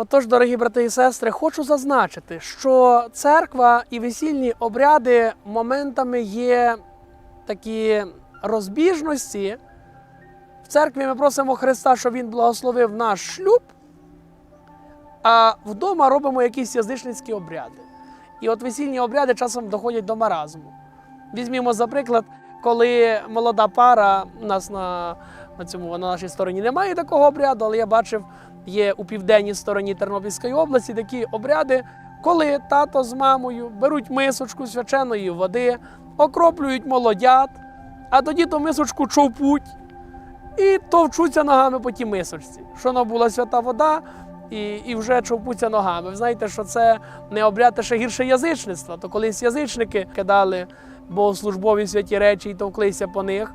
Отож, дорогі брати і сестри, хочу зазначити, що церква і весільні обряди моментами є такі розбіжності. В церкві ми просимо Христа, щоб Він благословив наш шлюб, а вдома робимо якісь язичницькі обряди. І от весільні обряди часом доходять до маразму. Візьмімо, за приклад, коли молода пара, у нас на, на, цьому, на нашій стороні немає такого обряду, але я бачив, є у південній стороні Тернопільської області такі обряди, коли тато з мамою беруть мисочку свяченої води, окроплюють молодят, а тоді ту мисочку човпуть і товчуться ногами по тій мисочці. Що вона була свята вода, і, і вже човпуться ногами. Ви знаєте, що це не обряд, а ще гірше язичництва. То колись язичники кидали богослужбові святі речі і товклися по них.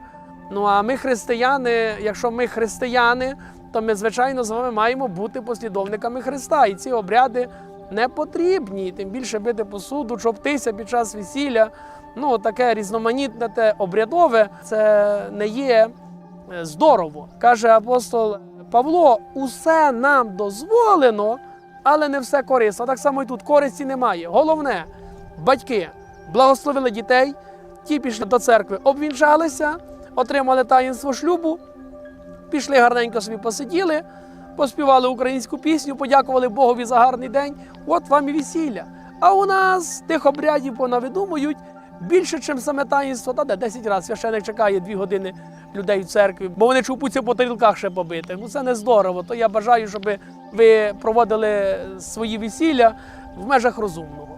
Ну а ми, християни, якщо ми християни, то ми, звичайно, з вами маємо бути послідовниками Христа. І ці обряди не потрібні. Тим більше бити посуду, чоптися під час весілля. Ну, таке різноманітне, те обрядове, це не є е, здорово. Каже апостол Павло: усе нам дозволено, але не все корисно. Так само і тут користі немає. Головне, батьки благословили дітей, ті пішли до церкви, обвінчалися, отримали таїнство шлюбу, пішли гарненько собі посиділи, поспівали українську пісню, подякували Богові за гарний день. От вам і весілля. А у нас тих обрядів понавидумують більше, ніж саме таїнство. Та де 10 разів священик чекає 2 години людей в церкві, бо вони чупуться по тарілках ще побити. Ну це не здорово. То я бажаю, щоб ви проводили свої весілля в межах розумного.